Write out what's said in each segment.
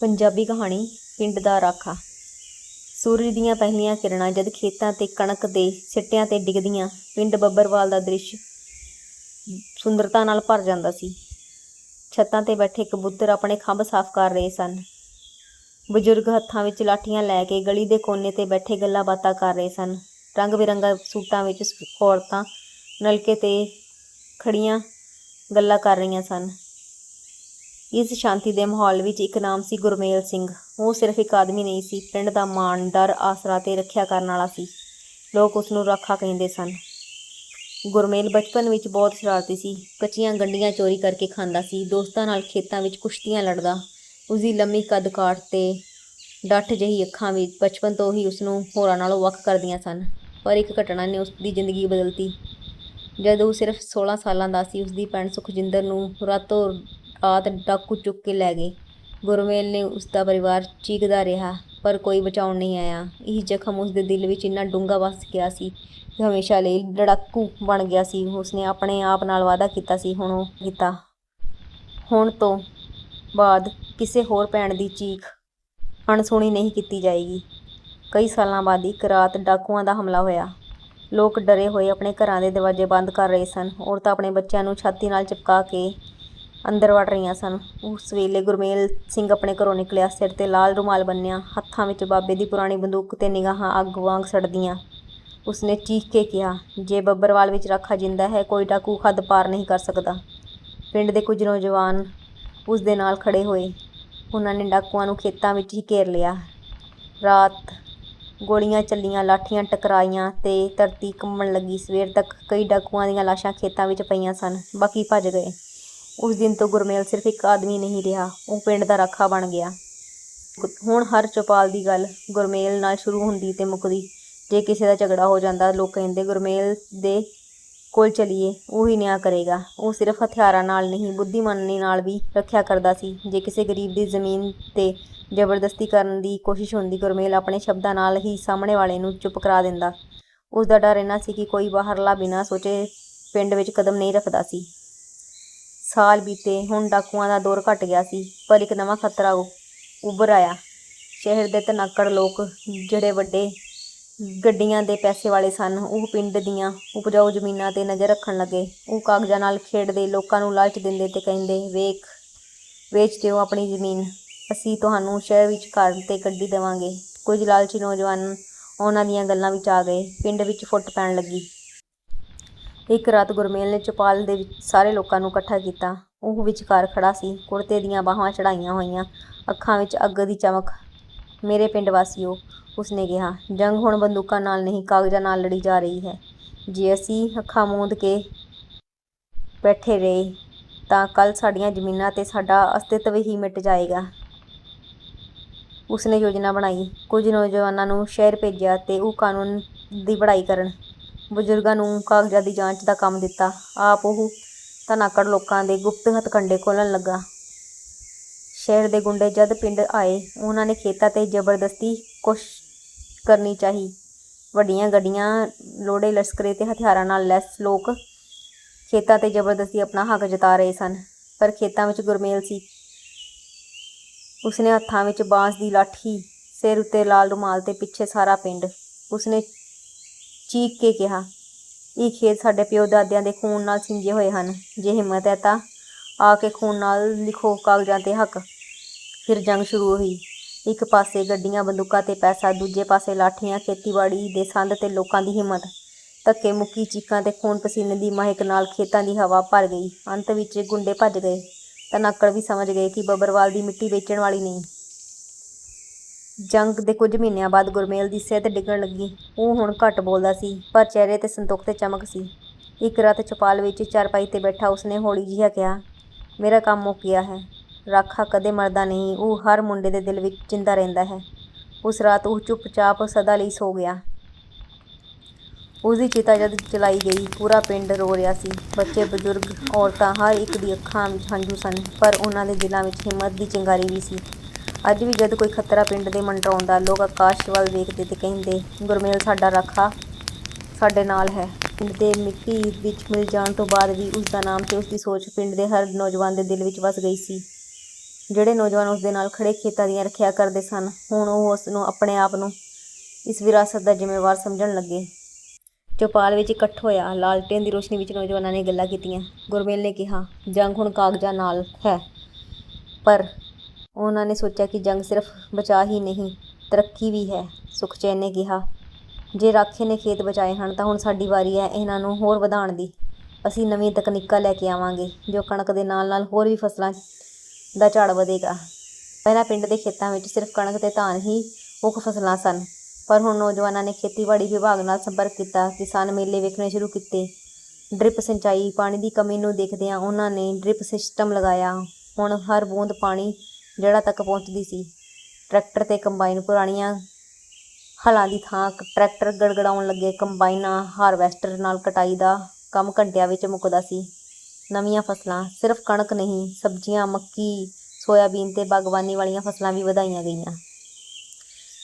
ਪੰਜਾਬੀ ਕਹਾਣੀ ਪਿੰਡ ਦਾ ਰਾਖਾ। ਸੂਰਜ ਦੀਆਂ ਪਹਿਲੀਆਂ ਕਿਰਨਾਂ ਜਦ ਖੇਤਾਂ ਤੇ ਕਣਕ ਦੇ ਸਿੱਟਿਆਂ ਤੇ ਡਿੱਗਦੀਆਂ ਪਿੰਡ ਬੱਬਰਵਾਲ ਦਾ ਦ੍ਰਿਸ਼ ਸੁੰਦਰਤਾ ਨਾਲ ਭਰ ਜਾਂਦਾ ਸੀ। ਛੱਤਾਂ ਤੇ ਬੈਠੇ ਕਬੂਤਰ ਆਪਣੇ ਖੰਭ ਸਾਫ਼ ਕਰ ਰਹੇ ਸਨ। ਬਜ਼ੁਰਗ ਹੱਥਾਂ ਵਿੱਚ ਲਾਠੀਆਂ ਲੈ ਕੇ ਗਲੀ ਦੇ ਕੋਨੇ ਤੇ ਬੈਠੇ ਗੱਲਾਂ ਬਾਤਾਂ ਕਰ ਰਹੇ ਸਨ। ਰੰਗ ਬਿਰੰਗਾ ਸੂਟਾਂ ਵਿੱਚ ਔਰਤਾਂ ਨਲਕੇ ਤੇ ਖੜੀਆਂ ਗੱਲਾਂ ਕਰ ਰਹੀਆਂ ਸਨ। ਇਸ ਸ਼ਾਂਤੀ ਦੇ ਮਾਹੌਲ ਵਿੱਚ ਇੱਕ ਨਾਮ ਸੀ ਗੁਰਮੇਲ ਸਿੰਘ। ਉਹ ਸਿਰਫ ਇੱਕ ਆਦਮੀ ਨਹੀਂ ਸੀ, ਪਿੰਡ ਦਾ ਮਾਣ, ਡਰ, ਆਸਰਾ ਤੇ ਰੱਖਿਆ ਕਰਨ ਵਾਲਾ ਸੀ। ਲੋਕ ਉਸ ਨੂੰ ਰਾਖਾ ਕਹਿੰਦੇ ਸਨ। ਗੁਰਮੇਲ ਬਚਪਨ ਵਿੱਚ ਬਹੁਤ ਸ਼ਰਾਰਤੀ ਸੀ। ਕੱਚੀਆਂ ਗੰਡੀਆਂ ਚੋਰੀ ਕਰਕੇ ਖਾਂਦਾ ਸੀ। ਦੋਸਤਾਂ ਨਾਲ ਖੇਤਾਂ ਵਿੱਚ ਕੁਸ਼ਤੀਆਂ ਲੜਦਾ। ਉਸ ਦੀ ਲੰਮੀ ਕੱਦ ਕਾਠ ਤੇ ਡੱਠ ਜਿਹੀ ਅੱਖਾਂ ਵਿੱਚ ਬਚਪਨ ਤੋਂ ਹੀ ਉਸ ਨੂੰ ਹੋਰਾਂ ਨਾਲੋਂ ਵੱਖ ਕਰਦੀਆਂ ਸਨ। ਪਰ ਇੱਕ ਘਟਨਾ ਨੇ ਉਸ ਦੀ ਜ਼ਿੰਦਗੀ ਬਦਲਤੀ। ਜਦ ਉਹ ਸਿਰਫ 16 ਸਾਲਾਂ ਦਾ ਸੀ ਉਸ ਦੀ ਭੈਣ ਸੁਖਜਿੰਦਰ ਨੂੰ ਰਾਤੋਂ ਰਾਤ ਡਾਕੂ ਚੁੱਕ ਕੇ ਲੈ ਗਏ। ਗੁਰਮੇਲ ਨੇ ਉਸ ਦਾ ਪਰਿਵਾਰ ਚੀਕਦਾ ਰਿਹਾ, ਪਰ ਕੋਈ ਬਚਾਉਣ ਨਹੀਂ ਆਇਆ। ਇਹ ਜ਼ਖਮ ਉਸ ਦੇ ਦਿਲ ਵਿੱਚ ਇੰਨਾ ਡੂੰਘਾ ਵੱਸ ਗਿਆ ਸੀ ਕਿ ਹਮੇਸ਼ਾ ਲਈ ਲੜਾਕੂ ਬਣ ਗਿਆ ਸੀ। ਉਸਨੇ ਆਪਣੇ ਆਪ ਨਾਲ ਵਾਅਦਾ ਕੀਤਾ ਸੀ, ਹੁਣ ਉਹ ਕੀਤਾ। ਹੁਣ ਤੋਂ ਬਾਅਦ ਕਿਸੇ ਹੋਰ ਭੈਣ ਦੀ ਚੀਖ ਅਣਸੁਣੀ ਨਹੀਂ ਕੀਤੀ ਜਾਏਗੀ। ਕਈ ਸਾਲਾਂ ਬਾਅਦ ਇੱਕ ਰਾਤ ਡਾਕੂਆਂ ਦਾ ਹਮਲਾ ਹੋਇਆ। ਲੋਕ ਡਰੇ ਹੋਏ ਆਪਣੇ ਘਰਾਂ ਦੇ ਦਰਵਾਜ਼ੇ ਬੰਦ ਕਰ ਰਹੇ ਸਨ। ਔਰਤਾਂ ਆਪਣੇ ਬੱਚਿਆਂ ਨੂੰ ਛਾਤੀ ਨਾਲ ਚਿਪਕਾ ਕੇ ਅੰਦਰ ਵੜ ਰਹੀਆਂ ਸਨ। ਉਸ ਵੇਲੇ ਗੁਰਮੇਲ ਸਿੰਘ ਆਪਣੇ ਘਰੋਂ ਨਿਕਲਿਆ, ਸਿਰ ਤੇ ਲਾਲ ਰੁਮਾਲ ਬੰਨਿਆ, ਹੱਥਾਂ ਵਿੱਚ ਬਾਬੇ ਦੀ ਪੁਰਾਣੀ ਬੰਦੂਕ ਤੇ ਨਿਗਾਹਾਂ ਅੱਗ ਵਾਂਗ ਸੜਦੀਆਂ। ਉਸਨੇ ਚੀਖ ਕੇ ਕਿਹਾ, ਜੇ ਬੱਬਰਵਾਲ ਵਿੱਚ ਰਾਖਾ ਜਿੰਦਾ ਹੈ, ਕੋਈ ਡਾਕੂ ਹੱਦ ਪਾਰ ਨਹੀਂ ਕਰ ਸਕਦਾ। ਪਿੰਡ ਦੇ ਕੁਝ ਨੌਜਵਾਨ ਉਸ ਦੇ ਨਾਲ ਖੜੇ ਹੋਏ। ਉਹਨਾਂ ਨੇ ਡਾਕੂਆਂ ਨੂੰ ਖੇਤਾਂ ਵਿੱਚ ਹੀ ਘੇਰ ਲਿਆ। ਰਾਤ ਗੋਲੀਆਂ ਚੱਲੀਆਂ, ਲਾਠੀਆਂ ਟਕਰਾਈਆਂ ਤੇ ਧਰਤੀ ਕੰਬਣ ਲੱਗੀ। ਸਵੇਰ ਤੱਕ ਕਈ ਡਾਕੂਆਂ ਦੀਆਂ ਲਾਸ਼ਾਂ ਖੇਤਾਂ ਵਿੱਚ ਪਈਆਂ ਸਨ। ਬਾਕੀ ਭੱਜ ਗਏ। ਉਸ ਦਿਨ ਤੋਂ ਗੁਰਮੇਲ ਸਿਰਫ ਇੱਕ ਆਦਮੀ ਨਹੀਂ ਰਿਹਾ, ਉਹ ਪਿੰਡ ਦਾ ਰਾਖਾ ਬਣ ਗਿਆ। ਹੁਣ ਹਰ ਚੌਪਾਲ ਦੀ ਗੱਲ ਗੁਰਮੇਲ ਨਾਲ ਸ਼ੁਰੂ ਹੁੰਦੀ ਤੇ ਮੁੱਕਦੀ। ਜੇ ਕਿਸੇ ਦਾ ਝਗੜਾ ਹੋ ਜਾਂਦਾ, ਲੋਕ ਕਹਿੰਦੇ ਗੁਰਮੇਲ ਦੇ ਕੋਲ ਚਲੀਏ, ਉਹ ਹੀ ਨਿਆਂ ਕਰੇਗਾ। ਉਹ ਸਿਰਫ ਹਥਿਆਰਾਂ ਨਾਲ ਨਹੀਂ, ਬੁੱਧੀਮਾਨੀ ਨਾਲ ਵੀ ਰੱਖਿਆ ਕਰਦਾ ਸੀ। ਜੇ ਕਿਸੇ ਗਰੀਬ ਦੀ ਜ਼ਮੀਨ ਤੇ ਜ਼ਬਰਦਸਤੀ ਕਰਨ ਦੀ ਕੋਸ਼ਿਸ਼ ਹੁੰਦੀ, ਗੁਰਮੇਲ ਆਪਣੇ ਸ਼ਬਦਾਂ ਨਾਲ ਹੀ ਸਾਹਮਣੇ ਵਾਲੇ ਨੂੰ ਚੁੱਪ ਕਰਾ ਦਿੰਦਾ। ਉਸ ਦਾ ਡਰ ਇੰਨਾ ਸੀ ਕਿ ਕੋਈ ਬਾਹਰਲਾ ਬਿਨਾਂ ਸੋਚੇ ਪਿੰਡ ਵਿੱਚ ਕਦਮ ਨਹੀਂ ਰੱਖਦਾ ਸੀ। ਸਾਲ ਬੀਤੇ ਹੁਣ ਡਾਕੂਆਂ ਦਾ ਦੌਰ ਘਟ ਗਿਆ ਸੀ, ਪਰ ਇੱਕ ਨਵਾਂ ਖਤਰਾ ਉ- ਉੱਭਰ ਆਇਆ। ਸ਼ਹਿਰ ਦੇ ਤਨਾਕੜ ਲੋਕ ਜਿਹੜੇ ਵੱਡੇ ਗੱਡੀਆਂ ਦੇ ਪੈਸੇ ਵਾਲੇ ਸਨ, ਉਹ ਪਿੰਡ ਦੀਆਂ ਉਪਜਾਊ ਜ਼ਮੀਨਾਂ ਤੇ ਨਜ਼ਰ ਰੱਖਣ ਲੱਗੇ। ਉਹ ਕਾਗਜ਼ਾਂ ਨਾਲ ਖੇਡਦੇ ਲੋਕਾਂ ਨੂੰ ਲਾਲਚ ਦਿੰਦੇ ਤੇ ਕਹਿੰਦੇ, ਵੇਖ, ਵੇਚ ਦਿਓ ਆਪਣੀ ਜ਼ਮੀਨ, ਅਸੀਂ ਤੁਹਾਨੂੰ ਸ਼ਹਿਰ ਵਿੱਚ ਘਰ ਤੇ ਗੱਡੀ ਦੇਵਾਂਗੇ। ਕੁਝ ਲਾਲਚੀ ਨੌਜਵਾਨ ਉਹਨਾਂ ਦੀਆਂ ਗੱਲਾਂ ਵਿੱਚ ਆ ਗਏ। ਪਿੰਡ ਵਿੱਚ ਫੁੱਟ ਪੈਣ ਲੱਗੀ। ਇੱਕ ਰਾਤ ਗੁਰਮੇਲ ਨੇ ਚੌਪਾਲ ਦੇ ਵਿੱਚ ਸਾਰੇ ਲੋਕਾਂ ਨੂੰ ਇਕੱਠਾ ਕੀਤਾ। ਉਹ ਵਿਚਕਾਰ ਖੜਾ ਸੀ, ਕੁੜਤੇ ਦੀਆਂ ਬਾਹਾਂ ਚੜਾਈਆਂ ਹੋਈਆਂ, ਅੱਖਾਂ ਵਿੱਚ ਅੱਗ ਦੀ ਚਮਕ। ਮੇਰੇ ਪਿੰਡ ਵਾਸੀਓ, ਉਸਨੇ ਕਿਹਾ, ਜੰਗ ਹੁਣ ਬੰਦੂਕਾਂ ਨਾਲ ਨਹੀਂ, ਕਾਗਜ਼ਾਂ ਨਾਲ ਲੜੀ ਜਾ ਰਹੀ ਹੈ। ਜੇ ਅਸੀਂ ਅੱਖਾਂ ਮੂੰਦ ਕੇ ਬੈਠੇ ਰਹੇ ਤਾਂ ਕੱਲ ਸਾਡੀਆਂ ਜ਼ਮੀਨਾਂ ਤੇ ਸਾਡਾ ਅਸਤਿਤਵ ਹੀ ਮਿਟ ਜਾਏਗਾ। ਉਸਨੇ ਯੋਜਨਾ ਬਣਾਈ। ਕੁਝ ਨੌਜਵਾਨਾਂ ਨੂੰ ਸ਼ਹਿਰ ਭੇਜਿਆ ਤੇ ਉਹ ਕਾਨੂੰਨ ਦੀ ਪੜ੍ਹਾਈ ਕਰਨ ਬਜ਼ੁਰਗਾਂ ਨੂੰ ਕਾਗਜ਼ਾਂ ਦੀ ਜਾਂਚ ਦਾ ਕੰਮ ਦਿੱਤਾ। ਆਪ ਉਹ ਧਨਾਕੜ ਲੋਕਾਂ ਦੇ ਗੁਪਤ ਹਥਕੰਡੇ ਖੋਲ੍ਹਣ ਲੱਗਾ। ਸ਼ਹਿਰ ਦੇ ਗੁੰਡੇ ਜਦ ਪਿੰਡ ਆਏ, ਉਹਨਾਂ ਨੇ ਖੇਤਾਂ ਤੇ ਜ਼ਬਰਦਸਤੀ ਕੁਛ ਕਰਨੀ ਚਾਹੀ। ਵੱਡੀਆਂ ਗੱਡੀਆਂ ਲੋੜੇ ਲਸ਼ਕਰੇ ਤੇ ਹਥਿਆਰਾਂ ਨਾਲ ਲੈਸ ਲੋਕ ਖੇਤਾਂ ਤੇ ਜ਼ਬਰਦਸਤੀ ਆਪਣਾ ਹੱਕ ਜਤਾ ਰਹੇ ਸਨ। ਪਰ ਖੇਤਾਂ ਵਿੱਚ ਗੁਰਮੇਲ ਸੀ। ਉਸਨੇ ਹੱਥਾਂ ਵਿੱਚ ਬਾਂਸ ਦੀ ਲਾਠੀ, ਸਿਰ ਉੱਤੇ ਲਾਲ ਰੁਮਾਲ ਤੇ ਪਿੱਛੇ ਸਾਰਾ ਪਿੰਡ। ਉਸਨੇ ਚੀਕ ਕੇ ਕਿਹਾ, ਇਹ ਖੇਤ ਸਾਡੇ ਪਿਓ ਦਾਦਿਆਂ ਦੇ ਖੂਨ ਨਾਲ ਸਿੰਜੇ ਹੋਏ ਹਨ। ਜੇ ਹਿੰਮਤ ਹੈ ਤਾਂ ਆ ਕੇ ਖੂਨ ਨਾਲ ਲਿਖੋ ਕਾਗਜ਼ਾਂ ਤੇ ਹੱਕ। ਫਿਰ ਜੰਗ ਸ਼ੁਰੂ ਹੋਈ। ਇੱਕ ਪਾਸੇ ਗੱਡੀਆਂ, ਬੰਦੂਕਾਂ ਤੇ ਪੈਸਾ, ਦੂਜੇ ਪਾਸੇ ਲਾਠੀਆਂ, ਖੇਤੀਬਾੜੀ ਦੇ ਸੰਦ ਤੇ ਲੋਕਾਂ ਦੀ ਹਿੰਮਤ। ਧੱਕੇ ਮੁੱਕੀ ਚੀਕਾਂ ਤੇ ਖੂਨ ਪਸੀਨੇ ਦੀ ਮਹਿਕ ਨਾਲ ਖੇਤਾਂ ਦੀ ਹਵਾ ਭਰ ਗਈ। ਅੰਤ ਵਿੱਚ ਗੁੰਡੇ ਭੱਜ ਗਏ। ਤਨਾਕੜ ਵੀ ਸਮਝ ਗਏ ਕਿ ਬੱਬਰਵਾਲ ਦੀ ਮਿੱਟੀ ਵੇਚਣ ਵਾਲੀ ਨਹੀਂ। ਜੰਗ ਦੇ ਕੁਝ ਮਹੀਨਿਆਂ ਬਾਅਦ ਗੁਰਮੇਲ ਦੀ ਸਿਹਤ ਡਿੱਗਣ ਲੱਗੀ। ਉਹ ਹੁਣ ਘੱਟ ਬੋਲਦਾ ਸੀ, ਪਰ ਚਿਹਰੇ ਤੇ ਸੰਤੋਖ ਤੇ ਚਮਕ ਸੀ। ਇੱਕ ਰਾਤ ਚਪਾਲ ਵਿੱਚ ਚਾਰਪਾਈ ਤੇ ਬੈਠਾ ਉਸਨੇ ਹੌਲੀ ਜਿਹਾ ਕਿਹਾ, ਮੇਰਾ ਕੰਮ ਮੁੱਕ ਗਿਆ ਹੈ। ਰਾਖਾ ਕਦੇ ਮਰਦਾ ਨਹੀਂ, ਉਹ ਹਰ ਮੁੰਡੇ ਦੇ ਦਿਲ ਵਿੱਚ ਜਿੰਦਾ ਰਹਿੰਦਾ ਹੈ। ਉਸ ਰਾਤ ਉਹ ਚੁੱਪਚਾਪ ਸਦਾ ਲਈ ਸੋ ਗਿਆ। ਉਸਦੀ ਚਿਤਾ ਜਦ ਚਲਾਈ ਗਈ, ਪੂਰਾ ਪਿੰਡ ਰੋ ਰਿਹਾ ਸੀ। ਬੱਚੇ, ਬਜ਼ੁਰਗ, ਔਰਤਾਂ, ਹਰ ਇੱਕ ਦੀ ਅੱਖਾਂ ਵਿੱਚ ਹੰਝੂ ਸਨ, ਪਰ ਉਹਨਾਂ ਦੇ ਦਿਲਾਂ ਵਿੱਚ ਹਿੰਮਤ ਦੀ ਚਿੰਗਾਰੀ ਵੀ ਸੀ। ਅੱਜ ਵੀ ਜਦ ਕੋਈ ਖਤਰਾ ਪਿੰਡ ਦੇ ਮੰਡਰਾਉਂਦਾ ਲੋਕ ਆਕਾਸ਼ ਵੱਲ ਵੇਖਦੇ ਤੇ ਕਹਿੰਦੇ, ਗੁਰਮੇਲ ਸਾਡਾ ਰਾਖਾ, ਸਾਡੇ ਨਾਲ ਹੈ। ਪਿੰਡ ਦੇ ਮਿੱਟੀ ਵਿੱਚ ਮਿਲ ਜਾਣ ਤੋਂ ਬਾਅਦ ਵੀ ਉਸ ਦਾ ਨਾਮ ਤੇ ਉਸ ਦੀ ਸੋਚ ਪਿੰਡ ਦੇ ਹਰ ਨੌਜਵਾਨ ਦੇ ਦਿਲ ਵਿੱਚ ਵਸ ਗਈ ਸੀ। ਜਿਹੜੇ ਨੌਜਵਾਨ ਉਸ ਦੇ ਨਾਲ ਖੜੇ ਖੇਤਾਂ ਦੀਆਂ ਰੱਖਿਆ ਕਰਦੇ ਸਨ, ਹੁਣ ਉਹ ਉਸ ਨੂੰ ਆਪਣੇ ਆਪ ਨੂੰ ਇਸ ਵਿਰਾਸਤ ਦਾ ਜ਼ਿੰਮੇਵਾਰ ਸਮਝਣ ਲੱਗੇ। ਚੌਪਾਲ ਵਿੱਚ ਇਕੱਠ ਹੋਇਆ ਲਾਲਟੇਨ ਦੀ ਰੋਸ਼ਨੀ ਵਿੱਚ ਨੌਜਵਾਨਾਂ ਨੇ ਗੱਲਾਂ ਕੀਤੀਆਂ। ਗੁਰਮੇਲ ਨੇ ਕਿਹਾ, ਜੰਗ ਹੁਣ ਕਾਗਜ਼ਾਂ ਨਾਲ ਹੈ, ਪਰ ਉਹਨਾਂ ਨੇ ਸੋਚਿਆ ਕਿ ਜੰਗ ਸਿਰਫ ਬਚਾਅ ਹੀ ਨਹੀਂ, ਤਰੱਕੀ ਵੀ ਹੈ ਸੁਖਚੈਨ ਨੇ ਕਿਹਾ। ਜੇ ਰਾਖੇ ਨੇ ਖੇਤ ਬਚਾਏ ਹਨ, ਤਾਂ ਹੁਣ ਸਾਡੀ ਵਾਰੀ ਹੈ ਇਹਨਾਂ ਨੂੰ ਹੋਰ ਵਧਾਉਣ ਦੀ। ਅਸੀਂ ਨਵੀਂ ਤਕਨੀਕਾਂ ਲੈ ਕੇ ਆਵਾਂਗੇ, ਜੋ ਕਣਕ ਦੇ ਨਾਲ ਨਾਲ ਹੋਰ ਵੀ ਫਸਲਾਂ ਦਾ ਝਾੜ ਵਧੇਗਾ। ਪਹਿਲਾਂ ਪਿੰਡ ਦੇ ਖੇਤਾਂ ਵਿੱਚ ਸਿਰਫ ਕਣਕ ਤੇ ਧਾਨ ਹੀ ਮੁੱਖ ਫਸਲਾਂ ਸਨ, ਪਰ ਹੁਣ ਨੌਜਵਾਨਾਂ ਨੇ ਖੇਤੀਬਾੜੀ ਵਿਭਾਗ ਨਾਲ ਸੰਪਰਕ ਕੀਤਾ, ਕਿਸਾਨ ਮੇਲੇ ਵੇਖਣੇ ਸ਼ੁਰੂ ਕੀਤੇ। ਡ੍ਰਿਪ ਸਿੰਚਾਈ, ਪਾਣੀ ਦੀ ਕਮੀ ਨੂੰ ਦੇਖਦਿਆਂ ਉਹਨਾਂ ਨੇ ਡ੍ਰਿਪ ਸਿਸਟਮ ਲਗਾਇਆ। ਹੁਣ ਹਰ ਬੂੰਦ ਪਾਣੀ ਜੜ੍ਹਾਂ ਤੱਕ ਪਹੁੰਚਦੀ ਸੀ। ਟਰੈਕਟਰ ਤੇ ਕੰਬਾਈਨ ਪੁਰਾਣੀਆਂ ਹਲਾਂ ਦੀ ਥਾਂ ਟਰੈਕਟਰ ਗੜਗੜਾਉਣ ਲੱਗੇ ਕੰਬਾਈਨਾਂ ਹਾਰਵੈਸਟਰ ਨਾਲ ਕਟਾਈ ਦਾ ਕੰਮ ਘੰਟਿਆਂ ਵਿੱਚ ਮੁੱਕਦਾ ਸੀ। ਨਵੀਆਂ ਫਸਲਾਂ, ਸਿਰਫ ਕਣਕ ਨਹੀਂ, ਸਬਜ਼ੀਆਂ, ਮੱਕੀ, ਸੋਇਆਬੀਨ ਤੇ ਬਾਗਬਾਨੀ ਵਾਲੀਆਂ ਫਸਲਾਂ ਵੀ ਵਧਾਈਆਂ ਗਈਆਂ।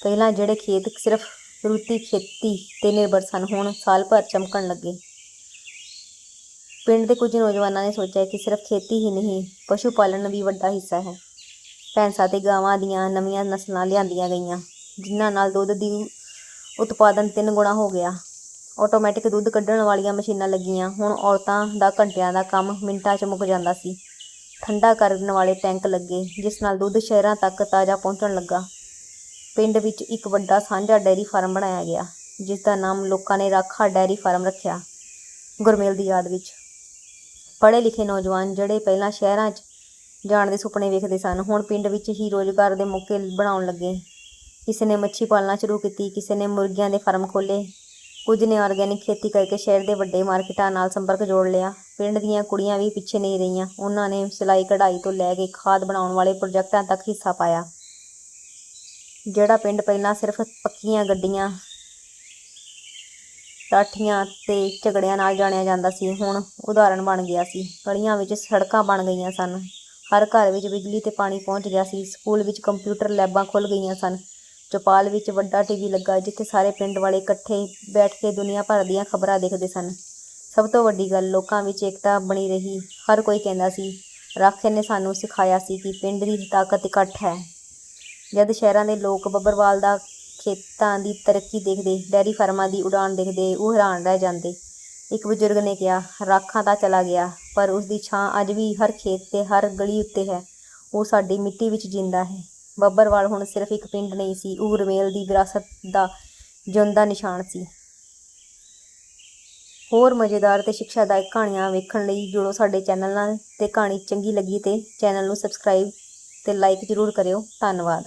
ਪਹਿਲਾਂ ਜਿਹੜੇ ਖੇਤ ਸਿਰਫ ਰੁੱਤੀ ਖੇਤੀ ਤੇ ਨਿਰਭਰ ਸਨ, ਹੁਣ ਸਾਲ ਭਰ ਚਮਕਣ ਲੱਗੇ। ਪਿੰਡ ਦੇ ਕੁਝ ਨੌਜਵਾਨਾਂ ਨੇ ਸੋਚਿਆ ਕਿ ਸਿਰਫ ਖੇਤੀ ਹੀ ਨਹੀਂ, ਪਸ਼ੂ ਪਾਲਣ ਵੀ ਵੱਡਾ ਹਿੱਸਾ ਹੈ। ਭੈਂਸਾਂ ਤੇ ਗਾਵਾਂ ਦੀਆਂ ਨਵੀਆਂ ਨਸਲਾਂ ਲਿਆਂਦੀਆਂ ਗਈਆਂ, ਜਿਨ੍ਹਾਂ ਨਾਲ ਦੁੱਧ ਦੀ ਉਤਪਾਦਨ ਤਿੰਨ ਗੁਣਾ ਹੋ ਗਿਆ। ਆਟੋਮੈਟਿਕ ਦੁੱਧ ਕੱਢਣ ਵਾਲੀਆਂ ਮਸ਼ੀਨਾਂ ਲੱਗੀਆਂ। ਹੁਣ ਔਰਤਾਂ ਦਾ ਘੰਟਿਆਂ ਦਾ ਕੰਮ ਮਿੰਟਾਂ 'ਚ ਮੁੱਕ ਜਾਂਦਾ ਸੀ। ਠੰਡਾ ਕਰਨ ਵਾਲੇ ਟੈਂਕ ਲੱਗੇ, ਜਿਸ ਨਾਲ ਦੁੱਧ ਸ਼ਹਿਰਾਂ ਤੱਕ ਤਾਜ਼ਾ ਪਹੁੰਚਣ ਲੱਗਾ। ਪਿੰਡ ਵਿੱਚ ਇੱਕ ਵੱਡਾ ਸਾਂਝਾ ਡੈਰੀ ਫਾਰਮ ਬਣਾਇਆ ਗਿਆ, ਜਿਸ ਦਾ ਨਾਮ ਲੋਕਾਂ ਨੇ ਰਾਖਾ ਡੈਰੀ ਫਾਰਮ ਰੱਖਿਆ, ਗੁਰਮੇਲ ਦੀ ਯਾਦ ਵਿੱਚ। ਪੜ੍ਹੇ ਲਿਖੇ ਨੌਜਵਾਨ ਜਿਹੜੇ ਪਹਿਲਾਂ ਸ਼ਹਿਰਾਂ 'ਚ ਜਾਣ ਦੇ ਸੁਪਨੇ ਵੇਖਦੇ ਸਨ। ਹੁਣ ਪਿੰਡ ਵਿੱਚ ਹੀ ਰੋਜ਼ਗਾਰ ਦੇ ਮੌਕੇ ਬਣਾਉਣ ਲੱਗੇ। ਕਿਸੇ ਨੇ ਮੱਛੀ ਪਾਲਣਾ ਸ਼ੁਰੂ ਕੀਤੀ, ਕਿਸੇ ਨੇ ਮੁਰਗੀਆਂ ਦੇ ਫਾਰਮ ਖੋਲ੍ਹੇ। ਕੁਝ ਨੇ ਆਰਗੈਨਿਕ ਖੇਤੀ ਕਰਕੇ ਸ਼ਹਿਰ ਦੇ ਵੱਡੇ ਮਾਰਕੀਟਾਂ ਨਾਲ ਸੰਪਰਕ ਜੋੜ ਲਿਆ। ਪਿੰਡ ਦੀਆਂ ਕੁੜੀਆਂ ਵੀ ਪਿੱਛੇ ਨਹੀਂ ਰਹੀਆਂ। ਉਹਨਾਂ ਨੇ ਸਿਲਾਈ ਕਢਾਈ ਤੋਂ ਲੈ ਕੇ ਖਾਦ ਬਣਾਉਣ ਵਾਲੇ ਪ੍ਰੋਜੈਕਟਾਂ ਤੱਕ ਹਿੱਸਾ ਪਾਇਆ। ਜਿਹੜਾ ਪਿੰਡ ਪਹਿਲਾਂ ਸਿਰਫ ਪੱਕੀਆਂ ਗੱਡੀਆਂ ਲਾਠੀਆਂ ਤੇ ਝਗੜਿਆਂ ਨਾਲ ਜਾਣਿਆ ਜਾਂਦਾ ਸੀ, ਹੁਣ ਉਦਾਹਰਣ ਬਣ ਗਿਆ ਸੀ। ਗਲੀਆਂ ਵਿੱਚ ਸੜਕਾਂ ਬਣ ਗਈਆਂ ਸਨ। ਹਰ ਘਰ ਵਿੱਚ ਬਿਜਲੀ ਤੇ ਪਾਣੀ ਪਹੁੰਚ ਗਿਆ ਸੀ। ਸਕੂਲ ਵਿੱਚ ਕੰਪਿਊਟਰ ਲੈਬਾਂ ਖੁੱਲ੍ਹ ਗਈਆਂ ਸਨ। ਚੌਪਾਲ ਵਿੱਚ ਵੱਡਾ ਟੀਵੀ ਲੱਗਾ, ਜਿੱਥੇ ਸਾਰੇ ਪਿੰਡ ਵਾਲੇ ਇਕੱਠੇ ਬੈਠ ਕੇ ਦੁਨੀਆ ਭਰ ਦੀਆਂ ਖਬਰਾਂ ਦੇਖਦੇ ਸਨ। ਸਭ ਤੋਂ ਵੱਡੀ ਗੱਲ, ਲੋਕਾਂ ਵਿੱਚ ਏਕਤਾ ਬਣੀ ਰਹੀ। ਹਰ ਕੋਈ ਕਹਿੰਦਾ ਸੀ, ਰਾਖੇ ਨੇ ਸਾਨੂੰ ਸਿਖਾਇਆ ਸੀ ਕਿ ਪਿੰਡ ਦੀ ਤਾਕਤ ਇਕੱਠ ਹੈ। ਜਦ ਸ਼ਹਿਰਾਂ ਦੇ ਲੋਕ ਬੱਬਰਵਾਲ ਦਾ ਖੇਤਾਂ ਦੀ ਤਰੱਕੀ ਦੇਖਦੇ, ਡੈਰੀ ਫਾਰਮਾਂ ਦੀ ਉਡਾਨ ਦੇਖਦੇ, ਉਹ ਹੈਰਾਨ ਰਹਿ ਜਾਂਦੇ। ਇੱਕ ਬਜ਼ੁਰਗ ਨੇ ਕਿਹਾ, ਰਾਖਾਂ ਤਾਂ ਚਲਾ ਗਿਆ, ਪਰ ਉਸ ਦੀ ਛਾਂ ਅੱਜ ਵੀ ਹਰ ਖੇਤ ਤੇ ਹਰ ਗਲੀ ਉੱਤੇ ਹੈ। ਉਹ ਸਾਡੀ ਮਿੱਟੀ ਵਿੱਚ ਜਿੰਦਾ ਹੈ। ਬੱਬਰਵਾਲ ਹੁਣ ਸਿਰਫ ਇੱਕ ਪਿੰਡ ਨਹੀਂ ਸੀ, ਉਹ ਰਮੇਲ ਦੀ ਵਿਰਾਸਤ ਦਾ ਜਿਉਂਦਾ ਨਿਸ਼ਾਨ ਸੀ। ਹੋਰ ਮਜ਼ੇਦਾਰ ਤੇ ਸਿੱਖਿਆਦਾਇਕ ਕਹਾਣੀਆਂ ਵੇਖਣ ਲਈ ਜੁੜੋ ਸਾਡੇ ਚੈਨਲ ਨਾਲ ਤੇ ਕਹਾਣੀ ਚੰਗੀ ਲੱਗੀ ਤੇ ਚੈਨਲ ਨੂੰ ਸਬਸਕ੍ਰਾਈਬ ਤੇ ਲਾਈਕ ਜ਼ਰੂਰ ਕਰਿਓ। ਧੰਨਵਾਦ।